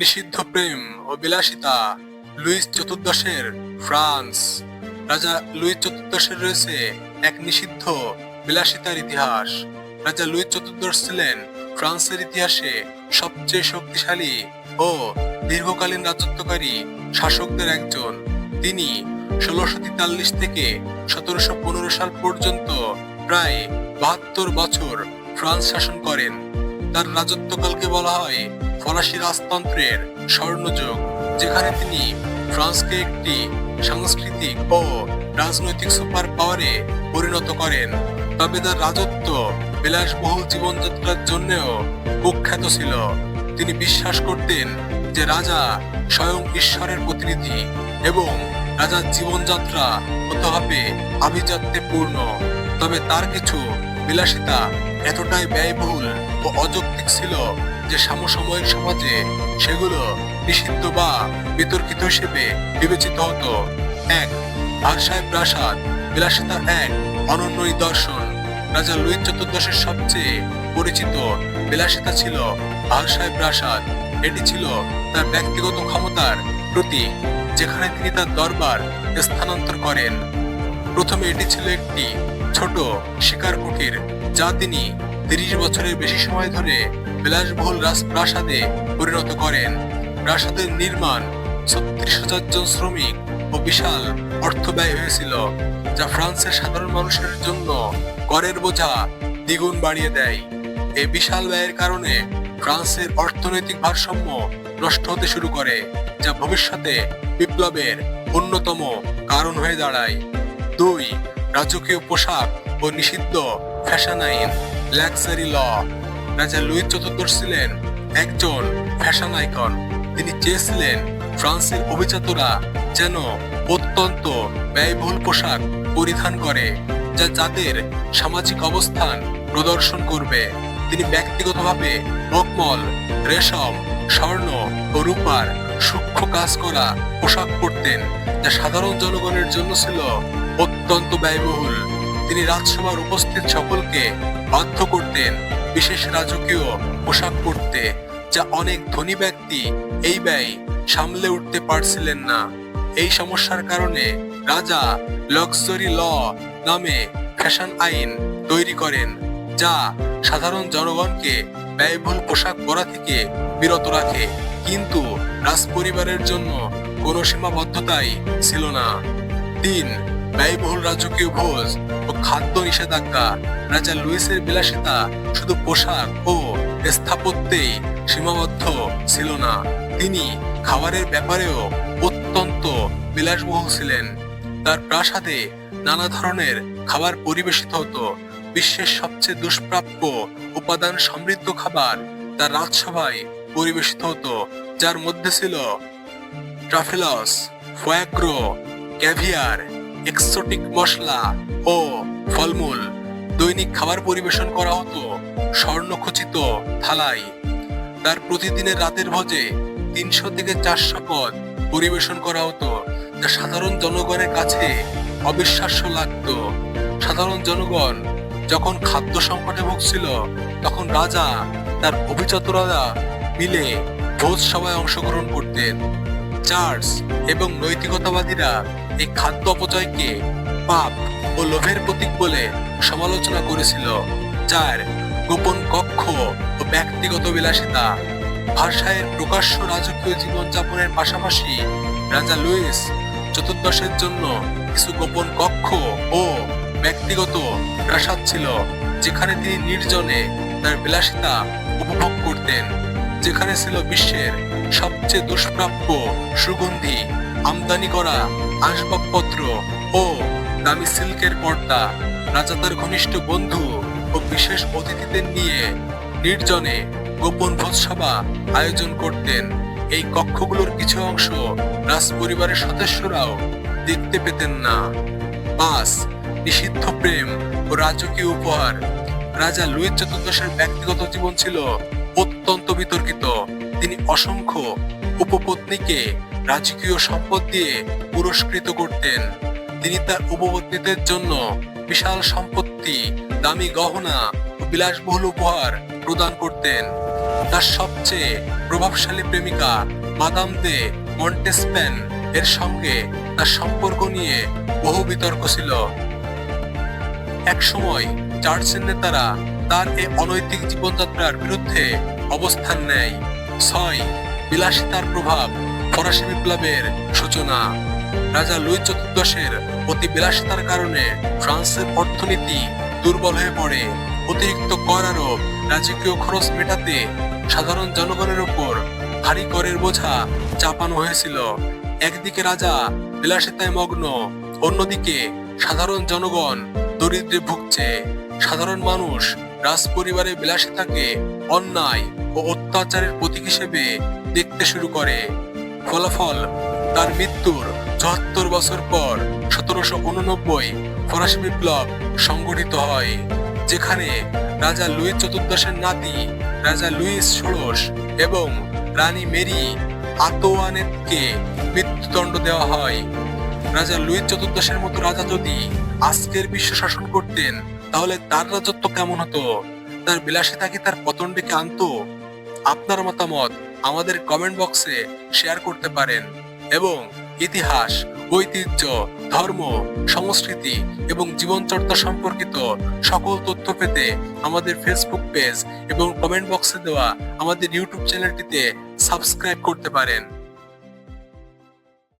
নিষিদ্ধ প্রেম ও বিলাসিতা লুইস চতুর্দশের ফ্রান্স। রাজা লুইস চতুর্দশের রয়েছে এক নিষিদ্ধ, বিলাসিতার ইতিহাস। রাজা লুইস চতুর্দশ ছিলেন ফ্রান্সের ইতিহাসে সবচেয়ে শক্তিশালী ও দীর্ঘকালীন রাজত্বকারী শাসকদের একজন। তিনি ষোলোশো তেতাল্লিশ থেকে সতেরোশো পনেরো সাল পর্যন্ত প্রায় বাহাত্তর বছর ফ্রান্স শাসন করেন। তার রাজত্বকালকে বলা হয় ফরাসি রাজতন্ত্রের স্বর্ণযুগ, যেখানে তিনি ফ্রান্সকে একটি সাংস্কৃতিক ও রাজনৈতিক সুপার পাওয়ারে পরিণত করেন। তবে তার রাজত্ব বিলাসবহুল জীবনযাত্রার জন্যও কুখ্যাত ছিল। তিনি বিশ্বাস করতেন যে রাজা স্বয়ং ঈশ্বরের প্রতিনিধি এবং রাজার জীবনযাত্রা হতে হবে আভিজাত্যে পূর্ণ তবে তার কিছু বিলাসিতা এতটাই ব্যয়বহুল ও অযৌক্তিক ছিল যে সমসাময়িক সমাজে সেগুলো নিষিদ্ধ বা বিতর্কিত হিসেবে বিবেচিত হতো। এক ভারসায় প্রাসাদ বিলাসিতা এক অনন্য দর্শন। রাজা লুইস চতুর্দশের সবচেয়ে পরিচিত বিলাসিতা ছিল ভারসায় প্রাসাদ। এটি ছিল তার ব্যক্তিগত ক্ষমতার প্রতীক, যেখানে তিনি তার দরবার স্থানান্তর করেন। প্রথমে এটি ছিল একটি ছোট শিকার কুটির, যা তিনি তিরিশ বছরের বেশি সময় ধরে বিলাসবহুল রাজপ্রাসাদে পরিণত করেন। প্রাসাদের নির্মাণ ছত্রিশ হাজার জন শ্রমিক ও বিশাল অর্থ ব্যয় হয়েছিল, যা ফ্রান্সের সাধারণ মানুষের জন্য করের বোঝা দ্বিগুণ বাড়িয়ে দেয়। এই বিশাল ব্যয়ের কারণে ফ্রান্সের অর্থনৈতিক ভারসাম্য নষ্ট হতে শুরু করে, যা ভবিষ্যতে বিপ্লবের অন্যতম কারণ হয়ে দাঁড়ায়। দুই, রাজকীয় পোশাক ও নিষিদ্ধ ফ্যাশন আইন, লাক্সারি ল রাজা লুইস চতুর্দশ ছিলেন একজন ফ্যাশন আইকন। তিনি চেয়েছিলেন ফ্রান্সের অভিজাতরা যেন অত্যন্ত ব্যয়বহুল পোশাক পরিধান করে, যা যাদের সামাজিক অবস্থান প্রদর্শন করবে। তিনি ব্যক্তিগতভাবে মকমল রেশম, স্বর্ণ ও রূপার সূক্ষ্ম কাজ করা পোশাক পরতেন, যা সাধারণ জনগণের জন্য ছিল অত্যন্ত ব্যয়বহুল। তিনি রাজসভার উপস্থিত সকলকে বাধ্য করতেন বিশেষ রাজকীয় পোশাক পরতে যা অনেক ধনী ব্যক্তি এই ব্যয় সামলে উঠতে পারছিলেন না। এই সমস্যার কারণে রাজা লক্সারি ল নামে ফ্যাশন আইন তৈরি করেন, যা সাধারণ জনগণকে ব্যয়বহুল পোশাক পরা থেকে বিরত রাখে। কিন্তু রাজপরিবারের জন্য কোনো সীমাবদ্ধতাই ছিল না। তিন ব্যয়বহুল রাজকীয় ভোজ ও খাদ্য নিষেধাজ্ঞা। রাজা লুইসের বিলাসিতা শুধু পোশাক ও স্থাপত্যে সীমাবদ্ধ ছিল না। তিনি খাবারের ব্যাপারেও অত্যন্ত বিলাসবহুল ছিলেন। তার প্রাসাদে নানা ধরনের খাবার পরিবেশিত হতো। বিশ্বের সবচেয়ে দুষ্প্রাপ্য উপাদান সমৃদ্ধ খাবার তার রাজসভায় পরিবেশিত হতো, যার মধ্যে ছিল ট্রাফেলস, ফোয়াগ্রো, ক্যাভিয়ার এক্সোটিক মশলা ও ফলমূল, দৈনিক খাবার পরিবেশন করা হতো স্বর্ণখচিত থালায়। তার প্রতিদিনের রাতের ভোজে তিনশো থেকে চারশো পদ পরিবেশন করা হতো, যা সাধারণ জনগণের কাছে অবিশ্বাস্য লাগতো। সাধারণ জনগণ যখন খাদ্য সংকটে ভুগছিল, তখন রাজা তার অভিজাতরা মিলে ভোজ সভায় অংশগ্রহণ করতেন। চার্চ এবং নৈতিকতাবাদীরা এই খাদ্য অপচয়কে পাপ ও লোভের প্রতীক বলে সমালোচনা করেছিল চার গোপন কক্ষ ও ব্যক্তিগত বিলাসিতা ভাষায়ের প্রকাশ্য রাজকীয় জীবনযাপনের পাশাপাশি রাজা লুইস চতুর্দশের জন্য কিছু গোপন কক্ষ ও ব্যক্তিগত প্রাসাদ ছিল, যেখানে তিনি নির্জনে তার বিলাসিতা উপভোগ করতেন, যেখানে ছিল বিশ্বের সবচেয়ে দুষ্প্রাপ্য সুগন্ধি আমদানি করা আসবাবপত্র ও দামি সিল্কের পর্দা রাজা তার ঘনিষ্ঠ বন্ধু ও বিশেষ অতিথিদের নিয়ে নির্জনে গোপন ভোজসভা আয়োজন করতেন। এই কক্ষগুলোর কিছু অংশ রাজ পরিবারের সদস্যরাও দেখতে পেতেন না। পাঁচ নিষিদ্ধ প্রেম ও রাজকীয় উপহার। রাজা লুইস চতুর্দশের ব্যক্তিগত জীবন ছিল অত্যন্ত বিতর্কিত। তিনি অসংখ্য উপপত্নীকে রাজকীয় সম্পদ দিয়ে পুরস্কৃত করতেন। তিনি তার উপপত্নীদের জন্য বিশাল সম্পত্তি, দামি গহনা ও বিলাসবহুল উপহার প্রদান করতেন। তার সবচেয়ে প্রভাবশালী প্রেমিকা মাদাম দে মন্টেসপেন, এর সঙ্গে তার সম্পর্ক নিয়ে বহু বিতর্ক ছিল। একসময় চার্চের নেতারা তার এই অনৈতিক জীবনযাত্রার বিরুদ্ধে অবস্থান নেয়। ছয়, বিলাসিতার প্রভাব ফরাসি বিপ্লবের সূচনা। রাজা লুই চতুর্দশের অতি বিলাসিতার কারণে ফ্রান্সের অর্থনীতি দুর্বল হয়ে পড়ে। অতিরিক্ত কর আরোপ রাজকীয় খরচ মেটাতে সাধারণ জনগণের উপর ভারী করের বোঝা চাপানো হয়েছিল। একদিকে রাজা বিলাসিতায় মগ্ন, অন্যদিকে সাধারণ জনগণ দরিদ্রে ভুগছে। সাধারণ মানুষ রাজ পরিবারের বিলাসিতাকে অন্যায় ও অত্যাচারের প্রতীক হিসেবে দেখতে শুরু করে। ফলাফল তার মৃত্যুর চুয়াত্তর বছর পর সতেরোশো উননব্বই ফরাসি বিপ্লব সংগঠিত হয়, যেখানে রাজা লুই চতুর্দশের নাতি, রাজা লুইস ষোড়শ এবং রানী মেরি আতোয়ানেতকে মৃত্যুদণ্ড দেওয়া হয়। রাজা লুই চতুর্দশের মতো রাজা যদি আজকের বিশ্ব শাসন করতেন, তাহলে তার রাজত্ব কেমন হতো? তার বিলাসিতা কি তার পতন ডেকে আনতো? আপনার মতামত আমাদের কমেন্ট বক্সে শেয়ার করতে পারেন এবং ইতিহাস, ঐতিহ্য, ধর্ম, সংস্কৃতি এবং জীবনচর্চা সম্পর্কিত সকল তথ্য পেতে আমাদের ফেসবুক পেজ এবং কমেন্ট বক্সে দেওয়া আমাদের ইউটিউব চ্যানেলটিতে সাবস্ক্রাইব করতে পারেন।